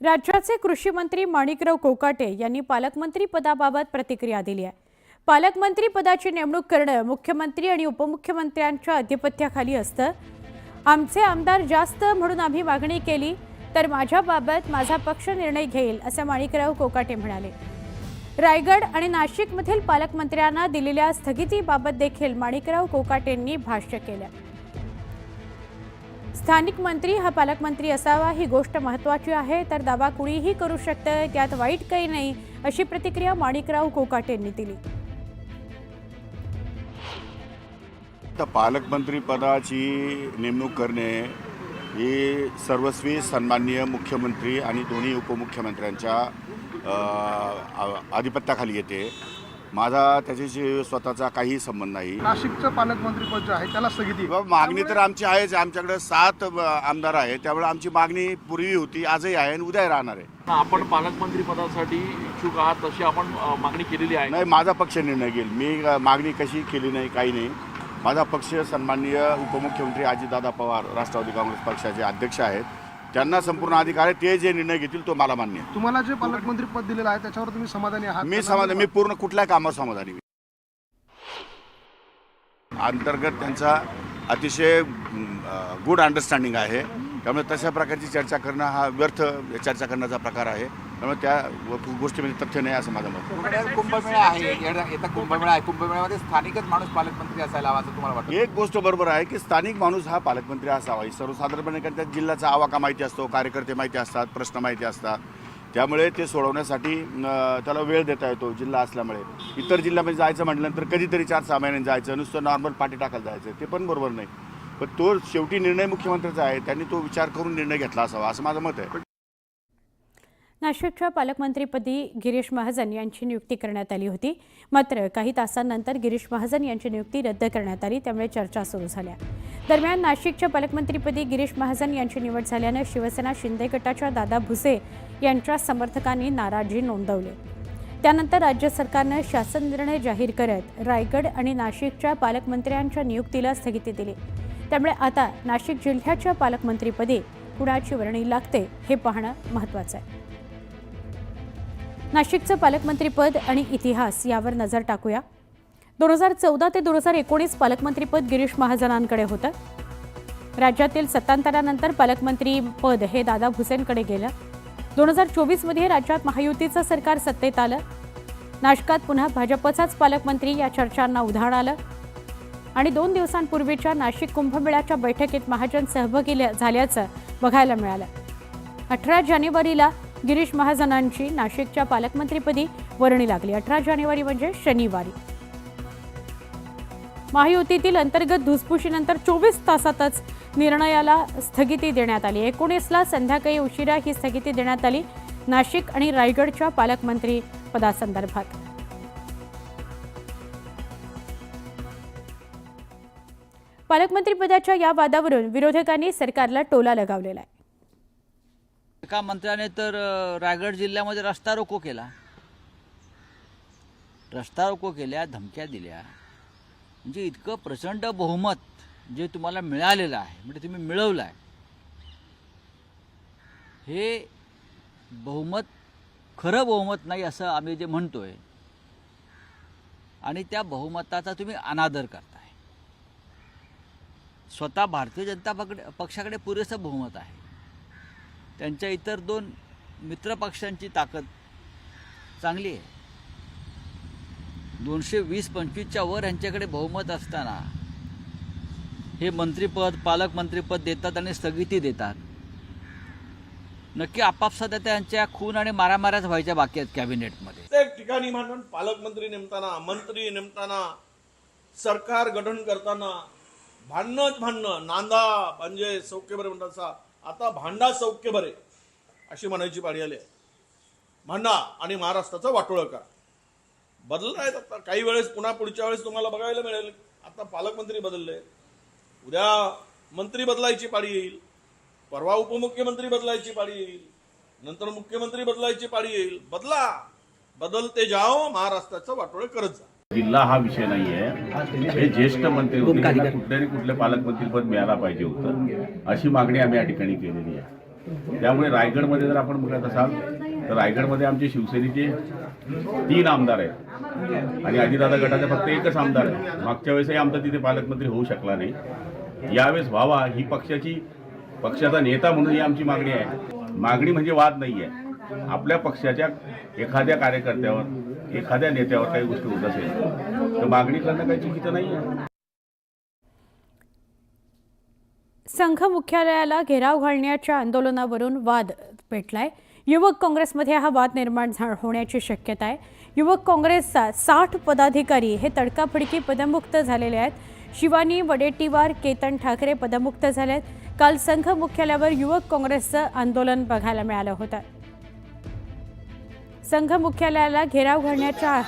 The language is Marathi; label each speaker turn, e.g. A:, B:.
A: राज्याचे कृषी मंत्री माणिकराव कोकाटे यांनी पालकमंत्री पदाबाबत प्रतिक्रिया दिली आहे. पालकमंत्री पदाची नेमणूक करणं मुख्यमंत्री आणि उपमुख्यमंत्र्यांच्या अधिपत्याखाली असतं. आमचे आमदार जास्त म्हणून आम्ही मागणी केली तर माझ्याबाबत माझा पक्ष निर्णय घेईल असं माणिकराव कोकाटे म्हणाले. रायगड आणि नाशिकमधील पालकमंत्र्यांना दिलेल्या स्थगितीबाबत देखील माणिकराव कोकाटेंनी भाष्य केलं. स्थानिक मंत्री हा पालकमंत्री असावा ही गोष्ट महत्त्वाची आहे तर दावा कुणीही करू शकतं त्यात वाईट काही नाही अशी प्रतिक्रिया माणिकराव कोकाटेंनी दिली.
B: तर पालकमंत्री पदाची नेमणूक करणे ही सर्वस्वी सन्माननीय मुख्यमंत्री आणि दोन्ही उपमुख्यमंत्र्यांच्या आ- आधिपत्याखाली येते. माझा त्याच्याशी स्वतःचा काही संबंध नाही.
C: नाशिकचं पालकमंत्रीपद जे आहे त्याला स्थगिती
B: किंवा मागणी तर आमची आहेच आमच्याकडे सात अ, आमदार आहेत त्यामुळे आमची मागणी पूर्वी होती आजही आहे आणि उद्याही राहणार आहे.
D: आपण पालकमंत्री पदासाठी इच्छुक आहात तशी आपण अ, मागणी केलेली आहे.
B: नाही माझा पक्ष निर्णय घेईल. मी अ, मागणी कशी केली नाही काही नाही. माझा पक्ष सन्माननीय उपमुख्यमंत्री अजितदादा पवार राष्ट्रवादी काँग्रेस पक्षाचे अध्यक्ष आहेत. त्यांना संपूर्ण अधिकार आहे ते जे निर्णय घेतील तो मला मान्य आहे.
C: तुम्हाला जे पालकमंत्री पद दिलेलं आहे त्याच्यावर तुम्ही समाधानी आहात
B: मी समाधान मी पूर्ण कुठल्याही कामावर समाधानी. अंतर्गत त्यांचा अतिशय गुड अंडरस्टँडिंग आहे त्यामुळे तशा प्रकारची चर्चा करणं हा व्यर्थ चर्चा करण्याचा प्रकार आहे. त्यामुळे त्या गोष्टीमध्ये तथ्य नाही असं माझं मत.
E: कुंभमेळा आहे? येता कुंभमेळा आहे. कुंभमेळ्यामध्ये स्थानिकच माणूस पालकमंत्री असायला हवा असं तुम्हाला वाटतं?
B: एक गोष्ट बरोबर आहे की स्थानिक माणूस हा पालकमंत्री असावा. ही सर्वसाधारणपणे कारण त्या जिल्ह्याचा आवाका माहिती असतो कार्यकर्ते माहिती असतात प्रश्न माहिती असतात. त्यामुळे ते सोडवण्यासाठी त्याला वेळ देता येतो जिल्हा असल्यामुळे. इतर जिल्ह्यामध्ये जायचं म्हटल्यानंतर कधीतरी चार सहा महिन्यांनी जायचं. नुसतं नॉर्मल पाठी टाकायला जायचं. ते पण बरोबर नाही. पण तो शेवटी निर्णय मुख्यमंत्र्याचा आहे त्यांनी तो विचार करून निर्णय घेतला असावा असं माझं मत आहे.
A: नाशिकच्या पालकमंत्रीपदी गिरीश महाजन यांची नियुक्ती करण्यात आली होती. मात्र काही तासांनंतर गिरीश महाजन यांची नियुक्ती रद्द करण्यात आली त्यामुळे चर्चा सुरू झाल्या. दरम्यान नाशिकच्या पालकमंत्रीपदी गिरीश महाजन यांची निवड झाल्यानं शिवसेना शिंदे गटाच्या दादा भुसे यांच्या समर्थकांनी नाराजी नोंदवली. त्यानंतर राज्य सरकारनं शासन निर्णय जाहीर करत रायगड आणि नाशिकच्या पालकमंत्र्यांच्या नियुक्तीला स्थगिती दिली. त्यामुळे आता नाशिक जिल्ह्याच्या पालकमंत्रीपदी कुणाची वर्णी लागते हे पाहणं महत्त्वाचं आहे. नाशिकचं पालकमंत्रीपद आणि इतिहास यावर नजर टाकूया. दोन हजार चौदा ते दोन हजार एकोणीस पालकमंत्रीपद गिरीश महाजनांकडे होतं. राज्यातील सत्तांतरानंतर पालकमंत्री पद हे दादा भुसेंकडे गेलं. दोन हजार चोवीसमध्ये राज्यात महायुतीचं सरकार सत्तेत आलं. नाशकात पुन्हा भाजपचाच पालकमंत्री या चर्चांना उधाण आलं. आणि दोन दिवसांपूर्वीच्या नाशिक कुंभमेळ्याच्या बैठकीत महाजन सहभागी झाल्याचं बघायला मिळालं. अठरा जानेवारीला गिरीश महाजनांची नाशिकच्या पालकमंत्रीपदी वर्णी लागली. अठरा जानेवारी म्हणजे शनिवारी. महायुतीतील अंतर्गत धुसफुशीनंतर चोवीस तासातच निर्णयाला स्थगिती देण्यात आली. एकोणीसला संध्याकाळी उशिरा ही स्थगिती देण्यात आली नाशिक आणि रायगडच्या पालकमंत्री पदासंदर्भात. पालकमंत्रीपदाच्या या वादावरून विरोधकांनी सरकारला टोला लगावलेला आहे.
F: एका मंत्र्याने तर रायगड जिल्ह्यामध्ये रस्ता रोको केला. रस्ता रोको केल्या धमक्या दिल्या. म्हणजे इतकं प्रचंड बहुमत जे तुम्हाला मिळालेलं आहे म्हणजे तुम्ही मिळवलं आहे हे बहुमत खरं बहुमत नाही असं आम्ही जे म्हणतोय आणि त्या बहुमताचा तुम्ही अनादर करता स्वतः भारतीय जनता पकडे पक्षाकडे पुरेसं बहुमत आहे. त्यांच्या इतर दोन मित्रपक्षांची ताकद चांगली आहे. दोनशे वीस पंचवीसच्या वर यांच्याकडे बहुमत असताना हे मंत्रीपद पालकमंत्रीपद देतात आणि स्थगिती देतात. नक्की आपापसात त्यांच्या खून आणि मारामाऱ्याच व्हायच्या बाकी आहेत कॅबिनेटमध्ये.
G: प्रत्येक ठिकाणी म्हणून पालकमंत्री नेमताना मंत्री नेमताना सरकार गठन करताना भांडणच भांडणं. नांदा म्हणजे सौख्य बरे म्हणतात असा आता भांडा सौख्य बरे अशी म्हणायची पाळी आली आहे. भांडा आणि महाराष्ट्राचा वाटोळं करा बदलत आहेत आता. काही वेळेस पुन्हा पुढच्या वेळेस तुम्हाला बघायला मिळेल. आता पालकमंत्री बदलले. उद्या मंत्री बदलायची पाळी येईल. परवा उपमुख्यमंत्री बदलायची पाळी येईल. नंतर मुख्यमंत्री बदलायची पाळी येईल. बदला. बदलते जाओ महाराष्ट्राचं वाटोळं करत जा.
H: जिल्हा हा विषय नाही आहे हे ज्येष्ठ मंत्री होते त्यांना कुठल्या ना कुठलं पालकमंत्रीपद मिळायला पाहिजे होतं. अशी मागणी आम्ही या ठिकाणी केलेली आहे. त्यामुळे रायगडमध्ये जर आपण बघत असाल तर रायगडमध्ये आमचे शिवसेनेचे तीन आमदार आहेत. आणि अजितदादा गटाचे फक्त एकच आमदार आहे मागच्या वेळेसही आमचा तिथे पालकमंत्री होऊ शकला नाही. यावेळेस व्हावा ही पक्षाची पक्षाचा नेता म्हणून ही आमची मागणी आहे. मागणी म्हणजे वाद नाही आहे आपल्या पक्षाच्या एखाद्या कार्यकर्त्यावर एखाद्या नेत्यावर काही गोष्टी होत असेल तर मागणी करणं काही चुकीचं नाही आहे
A: संघ मुख्यालयाला घेराव घालण्याच्या आंदोलनावरून वाद पेटलाय. युवक काँग्रेसमध्ये हा वाद निर्माण झा- होण्याची शक्यता आहे. युवक काँग्रेसचा साठ पदाधिकारी हे तडकाफडकी पदमुक्त झालेले आहेत. शिवानी वडेट्टीवार केतन ठाकरे पदमुक्त झाले आहेत काल संघ मुख्यालयावर युवक काँग्रेसचं आंदोलन बघायला मिळालं होतं. संघ मुख्यालयाला घेराव घालण्याच्या